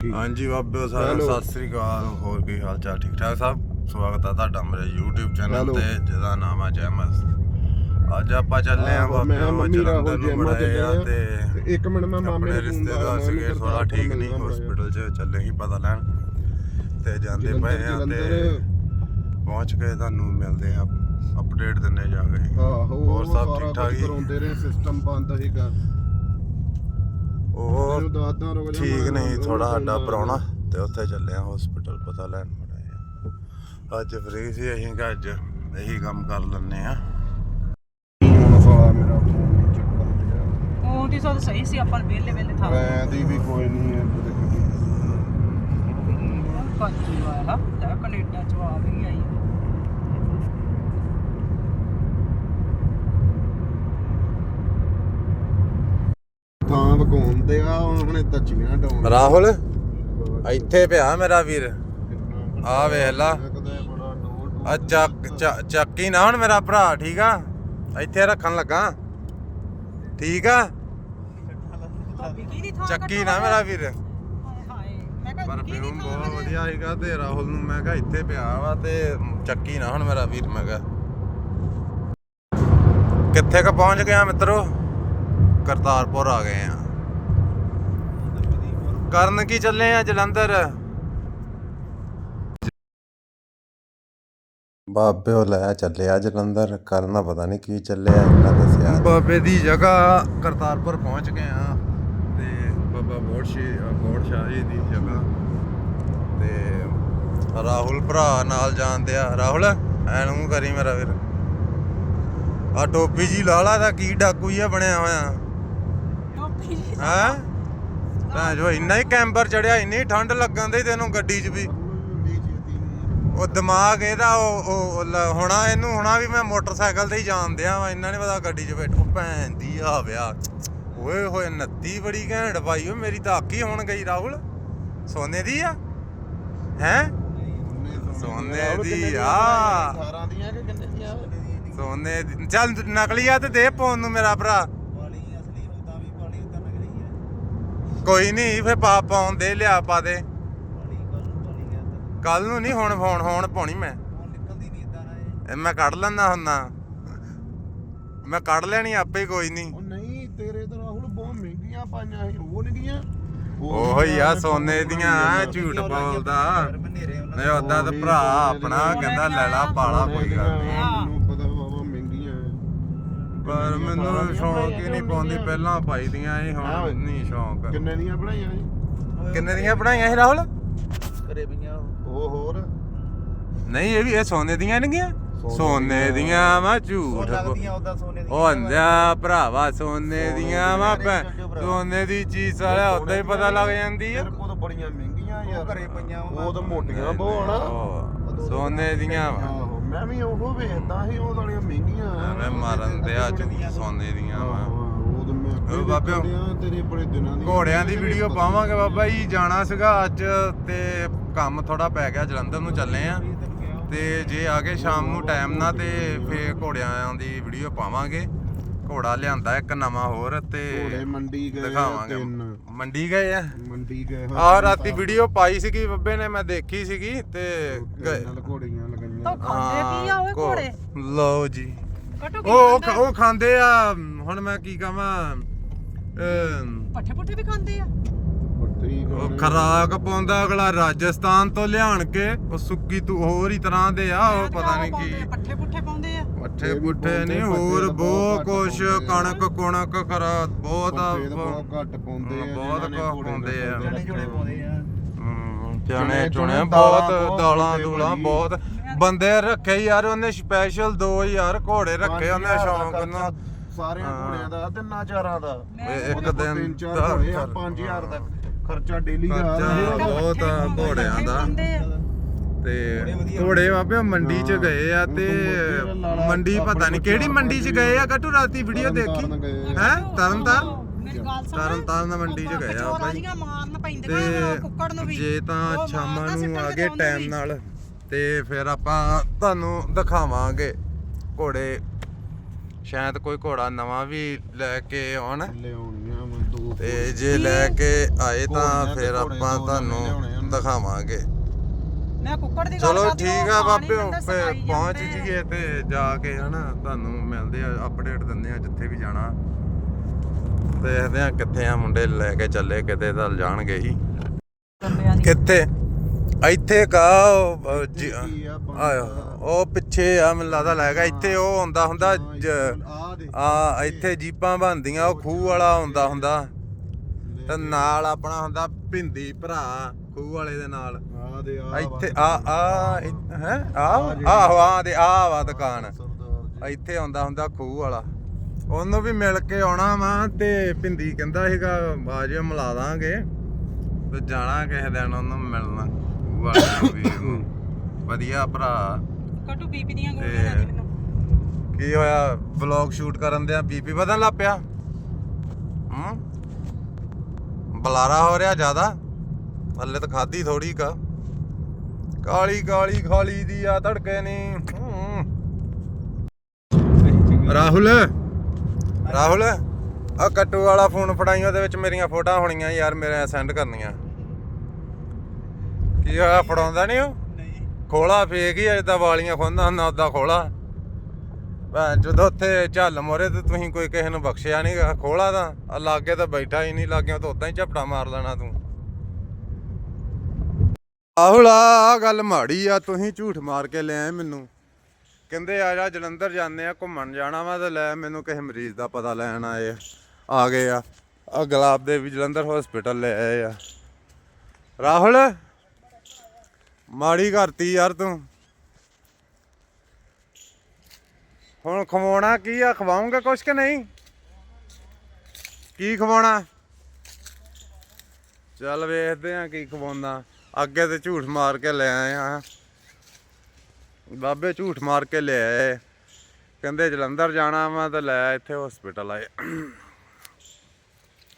ਹਾਂਜੀ ਬਾਬਿਓ ਸਾਰਿਆਂ ਨੂੰ. ਸਤਿ ਸ੍ਰੀ ਅਕਾਲ ਹੋਰ ਕੀ ਹਾਲ ਚਾਲ ਠੀਕ ਠਾਕ ਸਭ ਸਵਾਗਤ ਹੈ ਤੁਹਾਡਾ ਮੇਰੇ YouTube ਚੈਨਲ. ਤੇ ਜਿਹਦਾ ਨਾਮ ਹੈ ਜੈਮਸ ਅੱਜ ਆਪਾਂ ਚੱਲੇ ਆ ਮੰਮੀ ਜਲੰਧਰ ਨੂੰ ਬੜਾਏ ਆ ਆ। ਤੇ ਇੱਕ ਮਿੰਟ ਮੈਂ ਮਾਮੇ ਫੋਨ ਰਿਸ਼ਤੇਦਾਰ ਸੀਗੇ ਥੋੜਾ ਠੀਕ ਨਹੀਂ ਹਸਪੀਟਲ 'ਚ ਚੱਲੇ ਹੀ ਪਤਾ ਲੈਣ ਤੇ ਜਾਂਦੇ ਪਏ ਆ ਤੇ ਪਹੁੰਚ ਕੇ ਤੁਹਾਨੂੰ ਮਿਲਦੇ ਆ ਅਪਡੇਟ ਦਿੰਨੇ ਜਾ ਕੇ ਆਹੋ ਹੋਰ ਸਭ ਠੀਕ ਠਾਕ ਹੀ? ਕਰਾਉਂਦੇ ਰਹੇ ਸਿਸਟਮ ਬੰਦ ਸੀਗਾ ਦੱਸਦਾ ਰੁਕ ਜਾ ਠੀਕ ਨਹੀਂ ਥੋੜਾ ਸਾਡਾ ਪ੍ਰਾਹੁਣਾ ਤੇ ਉੱਥੇ ਚੱਲੇ ਆ ਹਸਪੀਟਲ ਪਤਾ ਲੈਣ ਮੜਾਇਆ ਅੱਜ ਫ੍ਰੀ ਸੀ ਅਸੀਂ ਕਿ ਅੱਜ ਇਹੀ ਕੰਮ ਕਰ ਲੈਣੇ ਆ। ਹੁਣ ਸਾਲਾ ਮੇਰਾ ਫੋਨ ਨਹੀਂ ਚੱਕਣ ਡਿਆ। ਉਹ ਦੀ ਸਦ ਸਹੀ ਸੀ ਆਪਾਂ ਵੇਲੇ ਵੇਲੇ ਥਾਂ ਮੈਂ ਦੀ ਵੀ ਕੋਈ ਨਹੀਂ ਹੈ ਕਾਜੀ ਆਇਆ ਤਾਂ ਕੈਨੇਡਾ ਚ ਆ ਵੀ ਆਈ। ਥਾਂ ਵਕਾਉਂਦੇ ਆ ਉਹਨੇ ਤੱਚੀਆਂ ਡਾਉਣ। ਰਾਹੁਲ ਇੱਥੇ ਪਿਆ ਮੇਰਾ ਵੀਰ। ਆ ਵੇਖ ਲਾ। ਆ ਚੱਕ ਨਾ ਹੁਣ ਮੇਰਾ ਭਰਾ ਠੀਕ ਆ? ਇੱਥੇ ਰੱਖਣ ਲੱਗਾ। ਠੀਕ ਆ? ਚੱਕੀ ਨਾ ਮੇਰਾ ਵੀਰ। ਹਾਏ ਹਾਏ ਮੈਂ ਕਿਹਾ ਪਰ ਫਿਲਮ ਬਹੁਤ? ਵਧੀਆ ਸੀਗਾ ਤੇ ਰਾਹੁਲ ਨੂੰ ਮੈਂ ਕਿਹਾ ਇੱਥੇ ਪਿਆ ਵਾ ਤੇ ਚੱਕੀ ਨਾ ਹੁਣ ਮੇਰਾ ਵੀਰ ਮੈਂ ਕਿਹਾ। ਕਿੱਥੇ ਕ ਪਹੁੰਚ ਗਿਆ ਮਿੱਤਰੋ? ਕਰਤਾਰਪੁਰ ਆ ਗਏ ਆ। ਕਰਨ ਕੀ ਚੱਲੇ ਆ ਜਲੰਧਰ? ਬਾਬੇ ਉਹ ਲੈ ਚੱਲਿਆ ਜਲੰਧਰ ਕਰਨ ਪਤਾ ਨਹੀਂ ਕੀ ਚੱਲਿਆ ਇਹਨਾਂ ਦੱਸਿਆ ਬਾਬੇ ਦੀ ਜਗ੍ਹਾ ਕਰਤਾਰਪੁਰ ਪਹੁੰਚ ਗਏ ਆ ਤੇ ਬਾਬਾ ਬੋੜ ਸ਼ੀ ਬੋੜ ਸ਼ਾਹੀ ਦੀ ਜਗ੍ਹਾ ਤੇ ਰਾਹੁਲ ਭਰਾ ਨਾਲ ਜਾਂਦੇ ਆ ਰਾਹੁਲ ਐਨੂੰ ਕਰੀ ਮੇਰਾ ਵੀਰ। ਆ ਟੋਪੀ ਜੀ ਲਾਲਾ ਦਾ ਕੀ ਡਾਕੂ ਜਿਹਾ ਬਣਿਆ ਹੋਇਆ। ਜੀ ਹੈ? ਤਾਂ ਜੋ ਇੰਨਾ ਹੀ ਕੈਂਬਰ ਚੜਿਆ ਇੰਨੀ ਠੰਡ ਲੱਗਣ ਦੀ ਤੈਨੂੰ ਗੱਡੀ 'ਚ ਵੀ। ਉਹ ਦਿਮਾਗ ਇਹਦਾ ਉਹ ਹੋਣਾ ਇਹਨੂੰ ਹੋਣਾ ਵੀ ਮੈਂ ਮੋਟਰਸਾਈਕਲ ਤੇ ਹੀ ਜਾਣ ਦਿਆ ਵਾ ਇੰਨਾ ਨਹੀਂ ਪਤਾ ਗੱਡੀ 'ਚ ਬੈਠੋ। ਭੈਣ ਦੀ ਆ ਵਿਆ ਓਏ ਹੋਏ ਨੱਤੀ ਬੜੀ ਘੈਂਟ ਪਾਈ ਓ ਮੇਰੀ ਤਾਂ ਅੱਖ ਹੀ ਹੋਣ ਗਈ ਰਾਹੁਲ। ਸੋਨੇ ਦੀ ਆ? ਹੈ? ਸੋਨੇ ਦੀ ਆ। 18 ਦੀਆਂ ਕਿ ਕਿੰਨੇ ਦੀਆਂ? ਸੋਨੇ ਦੀ ਚੱਲ ਨਕਲੀ ਆ ਤੇ ਦੇ ਪਾਉਣ ਨੂੰ ਮੇਰਾ ਭਰਾ। ਕੋਈ ਨਹੀਂ ਫੇ ਪਾ ਪਾਉਣ ਦੇ ਲਿਆ ਪਾ ਦੇ। ਕੱਲ ਨੂੰ ਨਹੀਂ ਹੁਣ ਫੋਨ ਹੁਣ ਪਾਉਣੀ ਮੈਂ। ਇਹ ਮੈਂ ਕੱਢ ਲੈਂਦਾ ਹੁੰਨਾ ਮੈਂ ਕੱਢ ਲੈਣੀ ਆਪੇ ਕੋਈ ਨਹੀਂ। ਉਹ ਨਹੀਂ ਤੇਰੇ ਤਾਂ ਰਾਹੁਲ ਬਹੁਤ ਮਹਿੰਗੀਆਂ ਪਾਈਆਂ ਸੀ ਉਹ ਨਹੀਂ ਗੀਆਂ ਉਹੋ ਹੀ ਆ ਸੋਨੇ ਦੀਆਂ ਝੂਠ ਬੋਲਦਾ। ਨਹੀਂ ਉਦਾਂ ਤਾਂ ਭਰਾ ਆਪਣਾ ਕਹਿੰਦਾ ਲੈ ਲਾ ਪਾਲਾ ਕੋਈ ਗੱਲ ਨਹੀਂ। ਪਰ ਮੈਨੂੰ ਸ਼ੌਂਕ ਹੀ ਨਹੀਂ ਪਾਉਂਦੀ ਪਹਿਲਾਂ ਪਾਈ ਦੀਆਂ ਇਹ ਹੁਣ ਨਹੀਂ ਸ਼ੌਂਕ। ਕਿੰਨੇ ਦੀਆਂ ਬਣਾਈਆਂ ਸੀ ਕਿੰਨੇ ਦੀਆਂ ਬਣਾਈਆਂ ਸੀ ਰਾਹੁਲ? ਉਹ ਹੋਰ? ਨਹੀਂ ਇਹ ਵੀ ਇਹ ਸੋਨੇ ਦੀਆਂ ਨੇਗੀਆਂ ਸੋਨੇ ਦੀਆਂ। ਵਾ ਝੂਠ ਉਹ ਅੰਦਿਆ ਭਰਾਵਾ ਸੋਨੇ ਦੀਆਂ ਵਾ ਸੋਨੇ ਦੀ ਚੀਜ਼ ਵਾਲਾ ਉਦਾਂ ਹੀ ਪਤਾ ਲੱਗ ਜਾਂਦੀ ਆ। ਕੋਲ ਤਾਂ ਬੜੀਆਂ ਮਹਿੰਗੀਆਂ ਯਾਰ। ਘਰੇ ਪਈਆਂ ਉਹ ਤਾਂ ਮੋਟੀਆਂ ਬਹੁਤ ਉਹ ਸੋਨੇ ਦੀਆਂ ਵਾ। ਮੈਂ ਵੀ ਉਹ ਵੇਚਦਾ ਸੀ ਉਹ ਵਾਲੀਆਂ ਮਹਿੰਗੀਆਂ ਐਵੇਂ ਮਾਰਨ ਤੇ ਆ ਸੋਨੇ ਦੀਆਂ ਵਾ। ਉਹ ਤਾਂ ਮੈਂ ਉਹ ਬਾਬਿਓ, ਤੇਰੇ ਬੜੇ ਦਿਨਾਂ ਦੀ ਘੋੜਿਆਂ ਦੀ ਵੀਡੀਓ ਪਾਵਾਂਗੇ ਬਾਬਾ ਜੀ ਜਾਣਾ ਸੀਗਾ ਅੱਜ ਤੇ ਕੰਮ ਥੋੜਾ ਪੈ ਗਿਆ ਜਲੰਧਰ ਨੂੰ ਚੱਲੇ ਆ। ਤੇ ਜੇ ਆ ਗਏ ਸ਼ਾਮ ਨੂੰ ਟਾਈਮ ਨਾਲ ਤੇ ਫੇਰ ਘੋੜਿਆਂ ਦੀ ਵੀਡੀਓ ਪਾਵਾਂਗੇ। ਘੋੜਾ ਲਿਆਂਦਾ ਇੱਕ ਨਵਾਂ ਹੋਰ ਤੇ ਘੋੜੇ ਮੰਡੀ ਗਏ ਦਿਖਾਵਾਂਗੇ। ਮੰਡੀ ਗਏ ਆ? ਮੰਡੀ ਗਏ ਆ। ਰਾਤੀ ਵੀਡੀਓ ਪਾਈ ਸੀਗੀ ਬੱਬੇ ਨੇ ਮੈਂ ਦੇਖੀ ਸੀਗੀ ਤੇ ਗਏ। ਨਾਲ ਘੋੜੀਆਂ ਤਾਂ ਖਾਂਦੇ ਕੀ ਆ ਓਏ ਘੋ- ਘੋੜੇ। ਲਓ ਜੀ। ਕਟੋ ਕੀ ਉਹ ਖਾਂਦੇ? ਉਹ ਉਹ ਖਾਂਦੇ ਆ ਹੁਣ ਮੈਂ ਕੀ ਕਹਾਂ ਅਮ, ਪੱਠੇ ਪੁੱਠੇ ਵੀ ਖਾਂਦੇ ਆ? ਬੱਕਰੀ ਉਹ ਖਰਾਕ ਪਾਉਂਦਾ ਅਗਲਾ ਰਾਜਸਥਾਨ ਤੋਂ ਲਿਆਣ ਕੇ ਉਹ ਸੁੱਕੀ ਤੂੰ ਹੋਰ ਹੀ ਤਰ੍ਹਾਂ ਦੇ ਆ ਉਹ ਪਤਾ ਨਹੀਂ ਕੀ। ਪੱਠੇ ਪੁੱਠੇ ਪਾਉਂਦੇ ਆ? ਪੱਠੇ ਪੁੱਠੇ ਨਹੀਂ ਹੋਰ ਬਹੁਤ ਕੁਛ ਕਣਕ ਕੁਣਕ ਖਰਾ ਬਹੁਤ ਆ ਸਫੇਦ ਬਹੁਤ ਘੱਟ ਪਾਉਂਦੇ ਆ ਬਹੁਤ ਜਿਨ੍ਹਾਂ ਨੇ ਕੁਛ ਘੋੜੇ ਪਾਉਂਦੇ ਆ। ਰੱਖੇ ਜੁੜੇ ਪਾਉਂਦੇ ਆ। ਹਮ, ਚਣੇ ਬਹੁਤ ਦਾਲਾਂ ਦੂਲਾਂ। ਬਹੁਤ। ਬੰਦੇ ਰੱਖੇ ਯਾਰ ਉਹਨੇ ਸਪੈਸ਼ਲ ਦੋ ਯਾਰ ਘੋੜੇ ਰੱਖੇ ਉਹਨੇ ਸ਼ੌਂਕ ਨਾਲ ਸਾਰਿਆਂ ਹਾਂ। ਘੋੜਿਆਂ ਦਾ ਤਿੰਨਾਂ ਚਾਰਾਂ ਦਾ। ਇਹ ਇੱਕ ਉਹਦੇ ਕੋਲ ਦਿਨ ਤਿੰਨ ਚਾਰ ਦਾ ਘੋੜੇ ਆ ਖਰ- 5000 ਦਾ ਖਰਚਾ ਡੇਲੀ ਦਾ। ਖਰਚਾ ਆ ਰਿਹਾ। ਬਹੁਤ ਆ ਘੋੜਿਆਂ ਦਾ। ਖਾਂਦੇ ਆ ਤੇ ਘੋੜੇ ਬਾਬੇ ਮੰਡੀ ਚ ਗਏ ਆ ਤੇ ਮੰਡੀ ਪਤਾ ਨਹੀਂ ਕਿਹੜੀ ਮੰਡੀ ਚ ਗਏ ਆ? ਕਟੂ ਰਾਤੀ ਵੀਡੀਓ ਦੇਖੀ। ਤਰਨਤਾਰਨ। ਹੈ? ਤਰਨ ਤਾਰਨ? ਤਰਨ ਤਾਰਨ ਮੰਡੀ ਚ ਗਏ ਆ ਕੁੱਕੜ ਨੂੰ ਤੇ ਵੀ। ਜੇ ਤਾਂ ਉਹ ਸ਼ਾਮਾਂ ਮਾਰਦਾ ਨੂੰ ਸਿੱਟਣ ਆ ਗਏ ਟਾਈਮ ਵੀ। ਨਾਲ। ਤੇ ਫਿਰ ਆਪਾਂ ਤੁਹਾਨੂੰ ਦਿਖਾਵਾਂਗੇ ਘੋੜੇ ਸ਼ਾਇਦ ਕੋਈ ਘੋੜਾ ਨਵਾਂ ਵੀ ਲੈ ਕੇ ਆਉਣ ਤੇ ਜੇ ਲੈ ਕੇ ਆਏ ਤਾਂ ਫਿਰ ਆਪਾਂ ਤੁਹਾਨੂੰ। ਦਿਖਾਵਾਂਗੇ ਮੈਂ ਕੁੱਕੜ ਦੀ ਗੱਲ ਚਲੋ ਠੀਕ ਆ ਸਫ਼ਾਈ ਪਹੁੰਚ। ਜੀਏ ਤੇ ਜਾ ਕੇ ਹਨਾ ਤੁਹਾਨੂੰ ਮਿਲਦੇ ਆ ਅਪਡੇਟ ਦਿੰਦੇ ਆ ਜਿੱਥੇ ਵੀ ਜਾਣਾ ਦੇਖਦੇ ਆ ਕਿੱਥੇ ਆ ਮੁੰਡੇ ਲੈ ਕੇ ਚੱਲੇ ਕਿਤੇ ਤਾਂ ਜਾਣਗੇ ਹੀ। ਕਿੱਥੇ ਇੱਥੇ ਕਾ ਉਹ, ਅਹ, ਜੀ- ਕੀ ਆ ਬੰਦ। ਆਇਓ, ਉਹ ਪਿੱਛੇ ਆ ਮੈਨੂੰ ਲੱਗਦਾ ਲੱਗਾ ਇੱਥੇ ਉਹ ਹੁੰਦਾ ਹੁੰਦਾ ਜ- ਆ ਦੇ। ਆ ਇੱਥੇ ਜੀਪਾਂ ਬਣਦੀਆਂ ਉਹ ਖੂਹ ਵਾਲਾ ਹੁੰਦਾ ਹੁੰਦਾ। ਤੇ ਨਾਲ ਆਪਣਾ ਹੁੰਦਾ ਭਿੰਦੀ ਭਰਾ ਖੂਹ ਵਾਲੇ ਦੇ ਨਾਲ। ਆ ਦੇ ਆ ਇੱਥੇ ਆ ਆ ਹੈ? ਆ ਆਹੋ ਆ ਦੇ ਆ ਵਾ ਦੁਕਾਨ। ਇੱਥੇ ਆਉਂਦਾ ਹੁੰਦਾ ਖੂਹ ਵਾਲਾ। ਉਹਨੂੰ ਵੀ ਮਿਲ ਕੇ ਆਉਣਾ ਵਾ ਤੇ ਭਿੰਦੀ ਕਹਿੰਦਾ ਸੀਗਾ ਬਾਜੇ ਮਿਲਾ ਦਾਂਗੇ। ਤੇ ਜਾਣਾ ਕਿਸੇ ਦਿਨ ਉਹਨੂੰ ਮਿਲਣਾ। ਨੂੰ ਵਧੀਆ ਭਰਾ। ਕੱਟੂ ਬੀਪੀ ਦੀਆਂ ਗੋਲੀਆਂ ਦੇ ਮੈਨੂੰ। ਕੀ ਹੋਇਆ? ਵਲੌਗ ਸ਼ੂਟ ਕਰਨ ਦੇ ਬੀਪੀ ਵਧਣ ਲੱਗ ਪਿਆ? ਹੂੰ? ਬਲਾਰਾ ਹੋ ਰਿਹਾ ਜ਼ਿਆਦਾ। ਹੱਲੇ ਤਾਂ ਖਾਦੀ ਥੋੜੀ ਕਾ। ਕਾਲੀ ਕਾਲੀ ਖਾਲੀ ਦੀ ਆ ਧੜਕੇ ਨਹੀਂ ਹੂੰ। ਰਾਹੁਲ ਰਾਹੁਲ ਆ ਕੱਟੂ ਵਾਲਾ ਫੋਨ ਫੜਾਈ ਉਹਦੇ ਵਿੱਚ ਮੇਰੀਆਂ ਫੋਟੋਆਂ ਹੋਣੀਆਂ ਯਾਰ ਮੇਰੇ ਸੈਂਡ ਕਰਨੀਆਂ। ਕੀ ਹੋਇਆ ਫੜਾਉਂਦਾ ਨਹੀਂ ਉਹ? ਖੋਲਾ ਫੇਕ ਹੀ ਅਜੇ ਤਾਂ ਵਾਲੀਆਂ ਖੋਂਦਾ ਹੁੰਦਾ ਉਦਾਂ ਖੋਲਾ। ਭੈਣ ਜਦੋਂ ਉੱਥੇ ਝੱਲ ਮੋਰੇ ਤੇ ਤੁਸੀਂ ਕੋਈ ਕਿਸੇ ਨੂੰ ਬਖਸ਼ਿਆ ਨਹੀਂ ਖੋਲਾ ਤਾਂ। ਲਾਗੇ ਤਾਂ ਬੈਠਾ ਹੀ ਨਹੀਂ ਲਾਗੇ ਤਾਂ ਉਦਾਂ ਹੀ ਝਪਟਾ ਮਾਰ ਲੈਣਾ ਤੂੰ। ਆਹੁਲ ਗੱਲ ਮਾੜੀ ਆ ਤੁਸੀਂ ਝੂਠ ਮਾਰ ਕੇ ਲੈ ਆਏ ਮੈਨੂੰ। ਕਹਿੰਦੇ ਆ ਜਾ ਜਲੰਧਰ ਜਾਂਦੇ ਆ ਘੁੰਮਣ ਜਾਣਾ ਵਾ ਤੇ ਲੈ ਮੈਨੂੰ ਕਿਸੇ ਮਰੀਜ਼ ਦਾ ਪਤਾ ਲੈਣ ਆਏ ਆ। ਆ ਗਏ ਆ। ਆ ਗੁਲਾਬ ਦੇ ਵੀ ਜਲੰਧਰ ਹਸਪੀਟਲ ਲੈ ਆਏ ਆ। ਰਾਹੁਲ? ਮਾੜੀ ਕਰਤੀ ਯਾਰ ਤੂੰ। ਹੁਣ ਖਵਾਉਣਾ ਕੀ ਆ? ਖਵਾਉਂਗਾ ਕੁਛ ਕਿ ਨਹੀਂ? ਕੀ ਖਵਾਉਣਾ? ਚੱਲ ਵੇਖਦੇ ਆ ਕੀ ਖਵਾਉਂਦਾ। ਅੱਗੇ ਤੇ ਝੂਠ ਮਾਰ ਕੇ ਲੈ ਆਏ ਆ। ਬਾਬੇ ਝੂਠ ਮਾਰ ਕੇ ਲੈ ਆਏ। ਕਹਿੰਦੇ ਜਲੰਧਰ ਜਾਣਾ ਵਾ ਤਾਂ ਲੈ ਇੱਥੇ ਹਸਪੀਟਲ ਆਏ।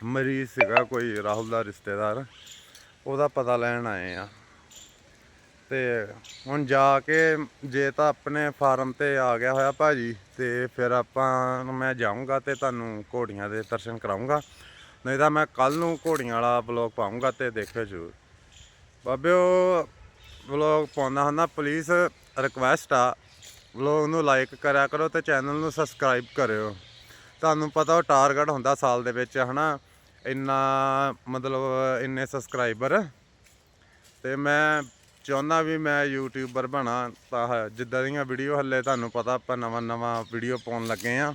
ਮਰੀਜ਼ ਸੀਗਾ ਕੋਈ ਰਾਹੁਲ ਦਾ ਰਿਸ਼ਤੇਦਾਰ। ਉਹਦਾ ਪਤਾ ਲੈਣ ਆਏ ਆ। ਤੇ ਹੁਣ ਜਾ ਕੇ ਜੇ ਤਾਂ ਆਪਣੇ ਫਾਰਮ ਤੇ ਆ ਗਿਆ ਹੋਇਆ ਭਾਜੀ, ਤੇ ਫਿਰ ਆਪਾਂ ਮੈਂ ਜਾਊਂਗਾ ਤੇ ਤੁਹਾਨੂੰ ਘੋੜੀਆਂ ਦੇ ਦਰਸ਼ਨ ਕਰਾਉਂਗਾ ਨਹੀਂ ਤਾਂ ਮੈਂ ਕੱਲ ਨੂੰ ਘੋੜੀਆਂ ਵਾਲਾ ਬਲੌਗ ਪਾਉਂਗਾ ਤੇ ਦੇਖਿਓ ਜ਼ਰੂਰ। ਬਾਬਿਓ ਵਲੌਗ ਪਾਉਂਦਾ ਹੁੰਦਾ ਪਲੀਜ਼ ਰਿਕਵੈਸਟ ਆ। ਵਲੌਗ ਨੂੰ ਲਾਈਕ ਕਰਿਆ ਕਰੋ ਤੇ ਚੈਨਲ ਨੂੰ ਸਬਸਕ੍ਰਾਈਬ ਕਰਿਓ। ਤੁਹਾਨੂੰ ਪਤਾ ਉਹ ਟਾਰਗੇਟ ਹੁੰਦਾ ਸਾਲ ਦੇ ਵਿੱਚ, ਹਨਾ? ਇੰਨਾ ਮਤਲਬ ਇੰਨੇ ਸਬਸਕ੍ਰਾਈਬਰ ਤੇ ਮੈਂ ਚਾਹੁੰਦਾ ਵੀ ਮੈਂ ਯੂਟਿਊਬਰ ਬਣਾ, ਤਾਂ ਜਿੱਦਾਂ ਦੀਆਂ ਵੀਡੀਓ ਹੱਲੇ ਤੁਹਾਨੂੰ ਪਤਾ ਆਪਾਂ ਨਵਾਂ ਨਵਾਂ ਵੀਡੀਓ ਪਾਉਣ ਲੱਗੇ ਆ।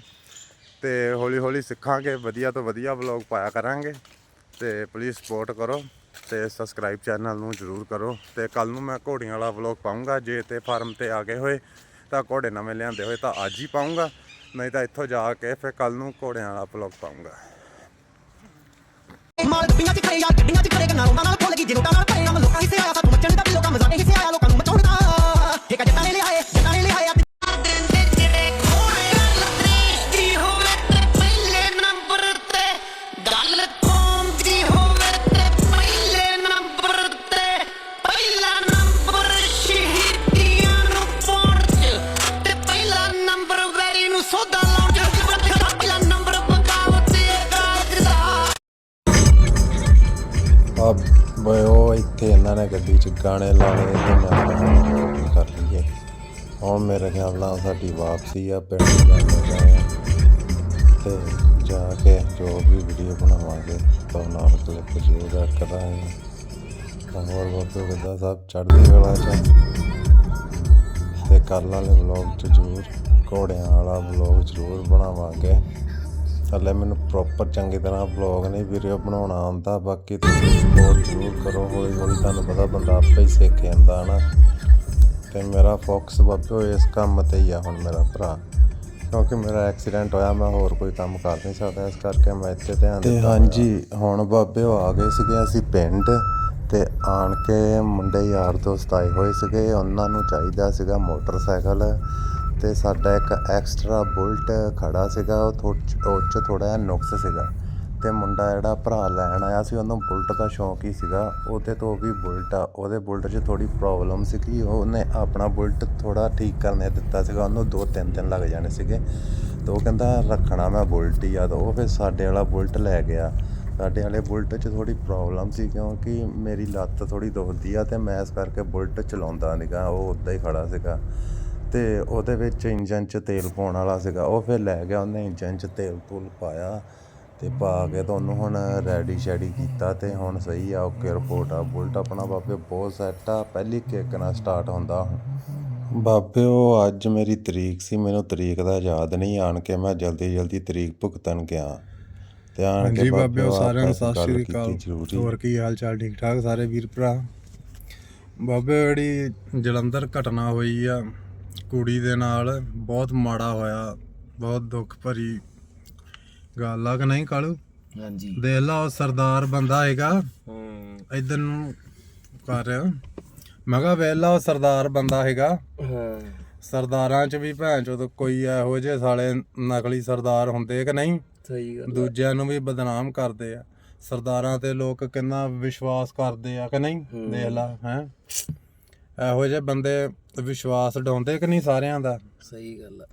ਤੇ ਹੌਲੀ ਹੌਲੀ ਸਿੱਖਾਂਗੇ, ਵਧੀਆ ਤੋਂ ਵਧੀਆ ਵਲੌਗ ਪਾਇਆ ਕਰਾਂਗੇ। ਤੇ ਪਲੀਜ਼ ਸਪੋਰਟ ਕਰੋ ਤੇ ਸਬਸਕ੍ਰਾਈਬ ਚੈਨਲ ਨੂੰ ਜਰੂਰ ਕਰੋ। ਤੇ ਕੱਲ ਨੂੰ ਮੈਂ ਘੋੜੀਆਂ ਵਾਲਾ ਵਲੌਗ ਪਾਉਂਗਾ ਜੇ ਤੇ ਫਾਰਮ ਤੇ ਆ ਗਏ ਹੋਏ, ਤਾਂ ਘੋੜੇ ਨਵੇਂ ਲਿਆਂਦੇ ਹੋਏ ਤਾਂ ਅੱਜ ਹੀ ਪਾਉਂਗਾ ਨਹੀਂ ਤਾਂ ਇੱਥੋਂ ਜਾ ਕੇ ਫਿਰ ਕੱਲ ਨੂੰ ਘੋੜਿਆਂ ਵਾਲਾ ਵਲੌਗ ਪਾਉਂਗਾ ਮਾਲ ਗੱਡੀਆਂ ਚ ਖੜੇ ਯਾਰ ਗੱਡੀਆਂ ਚ ਖੜੇ ਨਾਲੋਂ ਨਾਲ ਖੁੱਲ ਗਈ ਜਿਹਨੂੰ ਨਾਲ ਪਏ ਨਾਮ ਲੋਕਾਂ ਹਿੱਸੇ ਆਇਆ ਸਾਨੂੰ ਮੱਚਣ ਦਾ ਵੀ ਲੋਕਾਂ ਮਜ਼ਾਕ ਹਿੱਸੇ ਆਇਆ, ਲੋਕਾਂ ਨੂੰ ਮਚਾਉਣ ਦਾ। ਠੇਕਾ ਜੱਟਾਂ ਨੇ ਲਿਆਏ ਗਾਣੇ ਲਾਣੇ ਤੇ ਮੈਂ ਕਿਹਾ ਕਰ ਲਈਏ। ਹੁਣ ਮੇਰੇ ਖਿਆਲ ਨਾਲ ਸਾਡੀ ਵਾਪਸੀ ਆ, ਪਿੰਡ ਜਾਂਦੇ ਆ। ਤੇ ਜਾ ਕੇ ਜੋ ਵੀ ਵੀਡੀਓ ਬਣਾਵਾਂਗੇ, ਤਾਂ ਨਾਲ ਕਲਿੱਪ ਜ਼ਰੂਰ ਐਡ ਕਰਾਂਗੇ। ਤਾਂ ਹੋਰ ਬਾਬੇ ਕਿੱਦਾਂ ਸਭ ਚੜ੍ਹਦੀ ਕਲਾ ਚ ਤੇ ਕੱਲ੍ਹ ਵਾਲੇ ਵਲੌਗ 'ਚ ਜ਼ਰੂਰ ਘੋੜਿਆਂ ਵਾਲਾ ਵਲੌਗ ਜ਼ਰੂਰ ਬਣਾਵਾਂਗੇ। ਹਲੇ ਮੈਨੂੰ ਪ੍ਰੋਪਰ ਚੰਗੀ ਤਰ੍ਹਾਂ ਵਲੌਗ ਨਹੀਂ ਵੀਡੀਓ ਬਣਾਉਣਾ ਆਉਂਦਾ ਬਾਕੀ ਤੁਸੀਂ ਸਪੋਰਟ ਜ਼ਰੂਰ ਕਰੋ। ਹੌਲੀ ਹੌਲੀ ਤੁਹਾਨੂੰ ਪਤਾ ਬੰਦਾ ਆਪੇ ਹੀ ਸਿੱਖ ਜਾਂਦਾ ਨਾ ਤੇ ਮੇਰਾ ਫੋਕਸ ਬਾਬਿਓ ਇਸ ਕੰਮ ਤੇ ਹੀ ਆ ਹੁਣ ਮੇਰਾ ਭਰਾ। ਕਿਉਂਕਿ ਮੇਰਾ ਐਕਸੀਡੈਂਟ ਹੋਇਆ ਮੈਂ ਹੋਰ ਕੋਈ ਕੰਮ ਕਰ ਨਹੀਂ ਸਕਦਾ ਇਸ ਕਰਕੇ ਮੈਂ ਇੱਥੇ ਧਿਆਨ ਦਿੱਤਾ ਤੇ ਹਾਂਜੀ ਹੁਣ ਬਾਬਿਓ ਆ ਗਏ ਸੀਗੇ ਅਸੀਂ ਪਿੰਡ ਤੇ ਆਣ ਕੇ ਮੁੰਡੇ ਯਾਰ ਦੋਸਤ ਆਏ ਹੋਏ ਸੀਗੇ ਉਹਨਾਂ ਨੂੰ ਚਾਹੀਦਾ ਸੀਗਾ ਮੋਟਰਸਾਈਕਲ। ਤੇ ਸਾਡਾ ਇੱਕ ਐਕਸਟਰਾ ਬੁਲਟ ਖੜਾ ਸੀਗਾ, ਉਹ ਥੋ- ਉਹ 'ਚ ਥੋੜਾ ਜਿਹਾ ਨੁਕਸ ਸੀਗਾ ਤੇ ਮੁੰਡਾ ਜਿਹੜਾ ਭਰਾ ਲੈਣ ਆਇਆ ਸੀ, ਉਹਨੂੰ ਬੁਲਟ ਦਾ ਸ਼ੌਂਕ ਹੀ ਸੀਗਾ। ਉਹਦੇ ਤੋਂ ਵੀ ਬੁਲਟ ਆ, ਉਹਦੇ ਬੁਲਟ 'ਚ ਥੋੜੀ ਪ੍ਰੋਬਲਮ ਸੀਗੀ ਉਹਨੇ ਆਪਣਾ ਬੁਲਟ ਥੋੜਾ ਠੀਕ ਕਰਨੇ ਦਿੱਤਾ ਸੀਗਾ, ਉਹਨੂੰ 2-3 ਦਿਨ ਲੱਗ ਜਾਣੇ ਸੀਗੇ। ਤੇ ਉਹ ਕਹਿੰਦਾ, ਰੱਖਣਾ ਮੈਂ ਬੁਲਟ ਹੀ ਆ। ਤਾਂ ਉਹ ਫਿਰ ਸਾਡੇ ਵਾਲਾ ਬੁਲਟ ਲੈ ਗਿਆ। ਸਾਡੇ ਵਾਲੇ ਬੁਲਟ 'ਚ ਥੋੜੀ ਪ੍ਰੋਬਲਮ ਸੀ ਕਿਉਂਕਿ ਮੇਰੀ ਲੱਤ ਥੋੜੀ ਦੁਖਦੀ ਆ ਤੇ ਮੈਂ ਇਸ ਕਰਕੇ ਬੁਲਟ ਚਲਾਉਂਦਾ ਨਹੀਂਗਾ ਉਹ ਉੱਦਾਂ ਹੀ ਖੜਾ ਸੀਗਾ। ਤੇ ਉਹਦੇ ਵਿੱਚ ਇੰਜਨ 'ਚ ਤੇਲ ਪਾਉਣ ਵਾਲਾ ਸੀਗਾ। ਉਹ ਫਿਰ ਲੈ ਗਿਆ ਉਹਨੇ ਇੰਜਨ 'ਚ ਤੇਲ ਤੂਲ ਪਾਇਆ ਤੇ ਪਾ ਕੇ ਤਾਂ ਉਹਨੂੰ ਹੁਣ ਰੈਡੀ ਸ਼ੈਡੀ ਕੀਤਾ ਤੇ ਹੁਣ ਸਹੀ ਆ ਓਕੇ ਰਿਪੋਰਟ ਆ। ਬੁਲਟ ਆਪਣਾ ਬਾਬੇ ਬਹੁਤ ਸੈੱਟ ਆ ਪਹਿਲੀ ਕਿੱਕ ਨਾਲ ਸਟਾਰਟ ਹੁੰਦਾ ਹੁਣ। ਬਾਬੇ ਉਹ ਅੱਜ ਮੇਰੀ ਤਰੀਕ ਸੀ ਮੈਨੂੰ ਤਰੀਕ ਦਾ ਯਾਦ ਨਹੀਂ ਆਣ ਕੇ ਮੈਂ ਜਲਦੀ ਜਲਦੀ ਤਰੀਕ ਭੁਗਤਣ ਗਿਆ। ਤੇ ਆਣ ਕੇ ਬਾਬਿਓ ਉਹ ਸਾਰਿਆਂ ਨੂੰ ਸਤਿ ਸ਼੍ਰੀ ਅਕਾਲ। ਹੋਰ ਕੀ ਹਾਲ ਚਾਲ ਠੀਕ ਠਾਕ ਸਾਰੇ ਵੀਰ ਭਰਾ? ਬਾਬੇ ਜਿਹੜੀ ਜਲੰਧਰ ਘਟਨਾ ਹੋਈ ਆ ਕੁੜੀ ਦੇ ਨਾਲ ਬਹੁਤ ਮਾੜਾ ਹੋਇਆ ਬਹੁਤ ਦੁੱਖ ਭਰੀ ਗੱਲ ਆ ਕਿ ਨਹੀਂ ਕਾਲੂ? ਹਾਂਜੀ। ਦੇਖ ਲਾ ਉਹ ਸਰਦਾਰ ਬੰਦਾ ਹੈਗਾ। ਇਧਰ ਨੂੰ ਕਰ। ਰਿਹਾ ਮੈਂ ਕਿਹਾ ਵੇਲਾ ਉਹ ਸਰਦਾਰ ਬੰਦਾ ਹੈਗਾ। ਹਾਂ। ਸਰਦਾਰਾਂ ਚ ਵੀ ਭੈਣ ਚੋਦ ਕੋਈ ਇਹੋ ਜਿਹੇ ਸਾਲੇ ਨਕਲੀ ਸਰਦਾਰ ਹੁੰਦੇ ਕਿ ਨਹੀਂ? ਸਹੀ ਗੱਲ ਦੂਜਿਆਂ ਨੂੰ ਵੀ ਬਦਨਾਮ ਕਰਦੇ ਆ। ਸਰਦਾਰਾਂ ਤੇ ਲੋਕ ਕਿੰਨਾ ਵਿਸ਼ਵਾਸ ਕਰਦੇ ਆ ਕਿ ਨਹੀਂ? ਦੇਖ ਲਾ ਹੈ। ਇਹੋ ਜਿਹੇ ਬੰਦੇ ਵਿਸ਼ਵਾਸ ਡਾਉਂਦੇ ਕਿ ਨਹੀਂ ਸਾਰਿਆਂ ਦਾ? ਸਹੀ ਗੱਲ ਆ।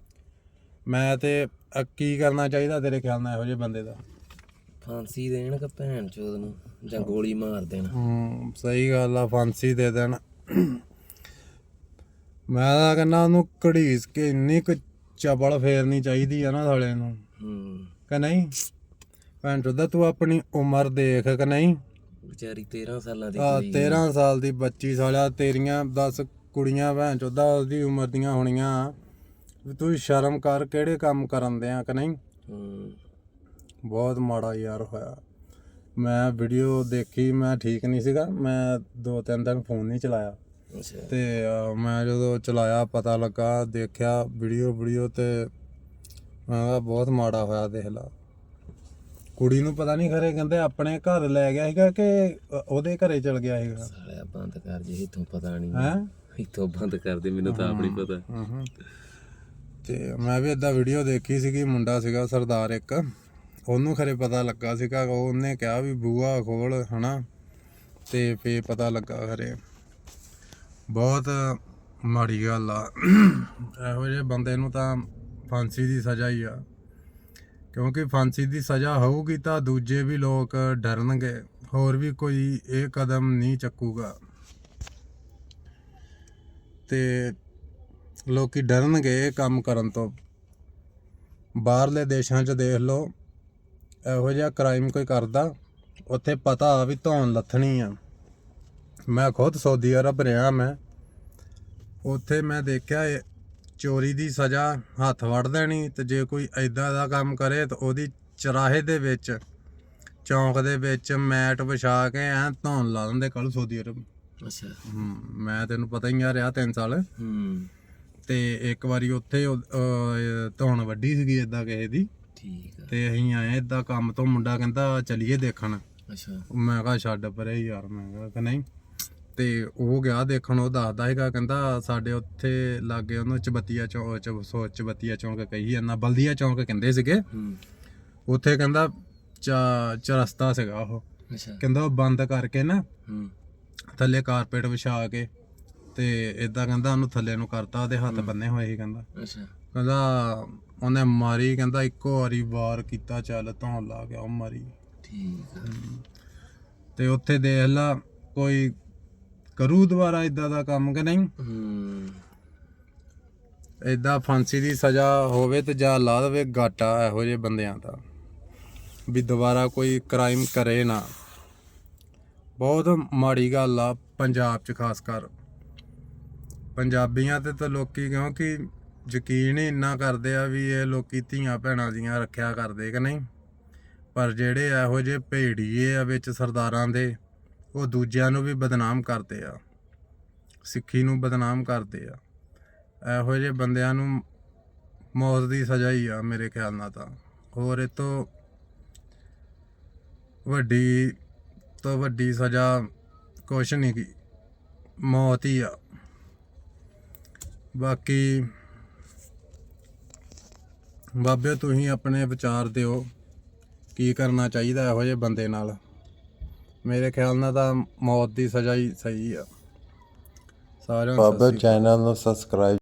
ਮੈਂ ਤੇ ਅ, ਕੀ ਕਰਨਾ ਚਾਹੀਦਾ ਤੇਰੇ ਖਿਆਲ ਨਾਲ ਇਹੋ ਜਿਹੇ ਬੰਦੇ ਦਾ? ਫਾਂਸੀ ਦੇਣ ਕਿ ਭੈਣ ਚੋਦ ਨੂੰ? ਜਾਂ ਗੋਲੀ ਮਾਰ ਦੇਣ? ਹੂੰ ਸਹੀ ਗੱਲ ਆ ਫਾਂਸੀ ਦੇ ਦੇਣ। ਮੈਂ ਤਾਂ ਕਹਿੰਦਾ ਉਹਨੂੰ ਘੜੀਸ ਕੇ ਇੰਨੀ ਕੁ ਚਪਲ ਫੇਰਨੀ ਚਾਹੀਦੀ ਆ ਨਾ ਸਾਲੇ ਨੂੰ। ਹੂੰ। ਕਿ ਨਹੀਂ? ਭੈਣ ਚੋਦਾ ਤੂੰ ਆਪਣੀ ਉਮਰ ਦੇਖ ਕਿ ਨਹੀਂ? ਵਿਚਾਰੀ 13 ਸਾਲਾਂ ਦੀ ਆ ਕੁੜੀ 13 ਸਾਲ ਦੀ ਬੱਚੀ ਸਾਲਿਆ ਤੇਰੀਆਂ 10 ਕੁੜੀਆਂ ਭੈਣ ਚੋਦਾ ਉਹਦੀ ਉਮਰ ਦੀਆਂ ਹੋਣੀਆਂ। ਵੀ ਤੂੰ ਸ਼ਰਮ ਕਰ ਕਿਹੜੇ ਕੰਮ ਕਰਨ ਦੇ ਆ ਕਿ ਨਹੀਂ? ਬਹੁਤ ਮਾੜਾ ਯਾਰ ਹੋਇਆ। ਮੈਂ ਵੀਡੀਓ ਦੇਖੀ ਮੈਂ ਠੀਕ ਨਹੀਂ ਸੀਗਾ। ਮੈਂ ਦੋ ਤਿੰਨ ਦਿਨ ਫੋਨ ਨਹੀਂ ਚਲਾਇਆ। ਤੇ ਮੈਂ ਜਦੋਂ ਚਲਾਇਆ ਪਤਾ ਲੱਗਾ ਦੇਖਿਆ ਵੀਡੀਓ ਵੀਡੀਓ ਤੇ ਮੈਂ ਕਿਹਾ ਬਹੁਤ ਮਾੜਾ ਹੋਇਆ ਦੇਖ ਲਾ। ਕੁੜੀ ਨੂੰ ਪਤਾ ਨਹੀਂ ਖਰੇ ਕਹਿੰਦੇ ਆਪਣੇ ਘਰ ਲੈ ਗਿਆ ਸੀਗਾ ਕਿ ਉਹਦੇ ਘਰੇ ਚਲ ਗਿਆ ਸੀਗਾ? ਸਾਲਿਆ ਬੰਦ ਕਰ ਜੇ ਇਥੋਂ ਪਤਾ ਨਹੀਂ। ਹੈ? ਇਥੋਂ ਬੰਦ ਕਰ ਦੇ ਮੈਨੂੰ ਤਾਂ ਆਪ ਨਹੀਂ ਪਤਾ। ਤੇ ਮੈਂ ਵੀ ਏਦਾਂ ਵੀਡੀਓ ਦੇਖੀ ਸੀਗੀ ਮੁੰਡਾ ਸੀਗਾ ਸਰਦਾਰ ਇੱਕ। ਉਹਨੂੰ ਖਰੇ ਪਤਾ ਲੱਗਾ ਸੀਗਾ ਉਹ ਉਹਨੇ ਕਿਹਾ ਵੀ ਬੂਆ ਖੋਲ ਹਨਾ? ਤੇ ਫੇ ਪਤਾ ਲੱਗਾ ਖਰੇ। ਬਹੁਤ ਮਾੜੀ ਗੱਲ ਆ। ਇਹੋ ਜਿਹੇ ਬੰਦੇ ਨੂੰ ਤਾਂ ਫਾਂਸੀ ਦੀ ਸਜ਼ਾ ਹੀ ਆ। ਕਿਉਂਕਿ ਫਾਂਸੀ ਦੀ ਸਜ਼ਾ ਹੋਊਗੀ ਤਾਂ ਦੂਜੇ ਵੀ ਲੋਕ ਡਰਨਗੇ। ਹੋਰ ਵੀ ਕੋਈ ਇਹ ਕਦਮ ਨਹੀਂ ਚੱਕੂਗਾ। ਤੇ ਲੋਕੀ ਡਰਨਗੇ ਇਹ ਕੰਮ ਕਰਨ ਤੋਂ। ਬਾਹਰਲੇ ਦੇਸ਼ਾਂ 'ਚ ਦੇਖ ਲਓ, ਇਹੋ ਜਿਹਾ ਕ੍ਰਾਈਮ ਕੋਈ ਕਰਦਾ, ਉੱਥੇ ਪਤਾ ਆ ਵੀ ਧੌਣ ਲੱਥਣੀ ਆ। ਮੈਂ ਖੁਦ ਸਾਊਦੀ ਅਰਬ ਰਿਹਾ ਮੈਂ, ਉੱਥੇ ਮੈਂ ਦੇਖਿਆ ਚੋਰੀ ਦੀ ਸਜ਼ਾ ਹੱਥ ਵੜ ਦੇਣੀ ਤੇ ਜੇ ਕੋਈ ਐਦਾਂ ਦਾ ਕੰਮ ਕਰੇ ਤਾਂ ਉਹਦੀ ਚਰਾਹੇ ਦੇ ਵਿੱਚ, ਚੌਂਕ ਦੇ ਵਿੱਚ ਮੈਟ ਵਿਛਾ ਕੇ ਐ ਧੌਣ ਲਾ ਦਿੰਦੇ ਕੱਲ ਸਾਊਦੀ ਅਰਬ। ਅੱਛਾ। ਹਮ, ਮੈਂ ਤੈਨੂੰ ਪਤਾ ਹੀ ਆ ਰਿਹਾ 3 ਸਾਲ। ਹੂੰ। ਤੇ ਇੱਕ ਵਾਰੀ ਉੱਥੇ ਉਹ, ਅਹ, ਧੌਣ ਵੱਡੀ ਸੀਗੀ ਇਦਾਂ ਕਿਸੇ ਦੀ। ਠੀਕ ਆ। ਤੇ ਅਸੀਂ ਆਏ ਇਦਾਂ ਕੰਮ ਤੋਂ ਮੁੰਡਾ ਕਹਿੰਦਾ ਚਲੀਏ ਦੇਖਣ। ਅੱਛਾ। ਮੈਂ ਕਿਹਾ ਛੱਡ ਪਰੇ ਯਾਰ ਮੈਂ ਕਿਹਾ ਕਿ ਨਹੀਂ। ਤੇ ਉਹ ਗਿਆ ਦੇਖਣ ਉਹ ਦੱਸਦਾ ਹੈਗਾ ਕਹਿੰਦਾ ਸਾਡੇ ਉੱਥੇ ਲਾਗੇ ਉਹਨੂੰ ਚਬਤੀਆ ਚੌਂਕ ਚ ਚਬਤੀਆ ਚੌਂਕ ਕਹੀ ਜਾਂਦਾ ਬਲਦੀਆ ਚੌਂਕ ਕਹਿੰਦੇ ਸੀਗੇ। ਹੂੰ। ਉੱਥੇ ਕਹਿੰਦਾ ਚਾ ਚਰਸਤਾ ਸੀਗਾ ਉਹ। ਅੱਛਾ। ਕਹਿੰਦਾ ਉਹ ਬੰਦ ਕਰਕੇ ਨਾ ਹੂੰ। ਥੱਲੇ ਕਾਰਪੇਟ ਵਿਛਾ ਕੇ ਤੇ ਇਦਾਂ ਕਹਿੰਦਾ ਉਹਨੂੰ ਥੱਲੇ ਨੂੰ ਕਰਤਾ ਉਹਦੇ ਹੱਥ ਬੰਨੇ ਹੋਏ ਸੀ ਕਹਿੰਦਾ। ਅੱਛਾ। ਕਹਿੰਦਾ ਉਹਨੇ ਮਾਰੀ ਕਹਿੰਦਾ ਇੱਕੋ ਵਾਰੀ ਵਾਰ ਕੀਤਾ ਚੱਲ ਧੌਣ ਲਾ ਗਿਆ ਉਹ ਮਾਰੀ। ਠੀਕ ਤੇ ਉੱਥੇ ਦੇਖ ਲਾ ਕੋਈ ਕਰੂ ਦੁਬਾਰਾ ਇਦਾਂ ਦਾ ਕੰਮ ਕਿ ਨਹੀਂ? ਹੂੰ। ਇਦਾਂ ਫਾਂਸੀ ਦੀ ਸਜ਼ਾ ਹੋਵੇ ਤੇ ਜਾਂ ਲਾ ਦੇਵੇ ਗਾਟਾ ਇਹੋ ਜਿਹੇ ਬੰਦਿਆਂ ਦਾ। ਵੀ ਦੁਬਾਰਾ ਕੋਈ ਕ੍ਰਾਈਮ ਕਰੇ ਨਾ। ਬਹੁਤ ਮਾੜੀ ਗੱਲ ਆ ਪੰਜਾਬ 'ਚ ਖਾਸ ਕਰ। ਪੰਜਾਬੀਆਂ ਤੇ ਤਾਂ ਲੋਕੀ ਕਿਉਂਕਿ ਯਕੀਨ ਹੀ ਇੰਨਾ ਕਰਦੇ ਆ ਵੀ ਇਹ ਲੋਕੀ ਧੀਆਂ ਭੈਣਾਂ ਦੀਆਂ ਰੱਖਿਆ ਕਰਦੇ ਕਿ ਨਹੀਂ। ਪਰ ਜਿਹੜੇ ਇਹੋ ਜਿਹੇ ਭੇੜੀਏ ਆ ਵਿੱਚ ਸਰਦਾਰਾਂ ਦੇ, ਉਹ ਦੂਜਿਆਂ ਨੂੰ ਵੀ ਬਦਨਾਮ ਕਰਦੇ ਆ। ਸਿੱਖੀ ਨੂੰ ਬਦਨਾਮ ਕਰਦੇ ਆ। ਇਹੋ ਜਿਹੇ ਬੰਦਿਆਂ ਨੂੰ ਮੌਤ ਦੀ ਸਜ਼ਾ ਹੀ ਆ ਮੇਰੇ ਖਿਆਲ ਨਾਲ ਤਾਂ। ਹੋਰ ਇਹ ਤੋਂ ਵੱਡੀ ਤੋਂ ਵੱਡੀ ਸਜ਼ਾ ਕੁਛ ਨਹੀਂ ਕੀ ਮੌਤ ਹੀ ਆ। ਬਾਕੀ ਬਾਬੇ ਤੁਸੀਂ ਆਪਣੇ ਵਿਚਾਰ ਦਿਓ ਕੀ ਕਰਨਾ ਚਾਹੀਦਾ ਇਹੋ ਜਿਹੇ ਬੰਦੇ ਨਾਲ। ਮੇਰੇ ਖਿਆਲ ਨਾਲ ਤਾਂ ਮੌਤ ਦੀ ਸਜ਼ਾ ਹੀ ਸਹੀ ਆ। ਸਾਰਿਆਂ ਨੂੰ ਬਾਬਾ। ਚੈਨਲ ਨੂੰ ਸਬਸਕ੍ਰਾਈਬ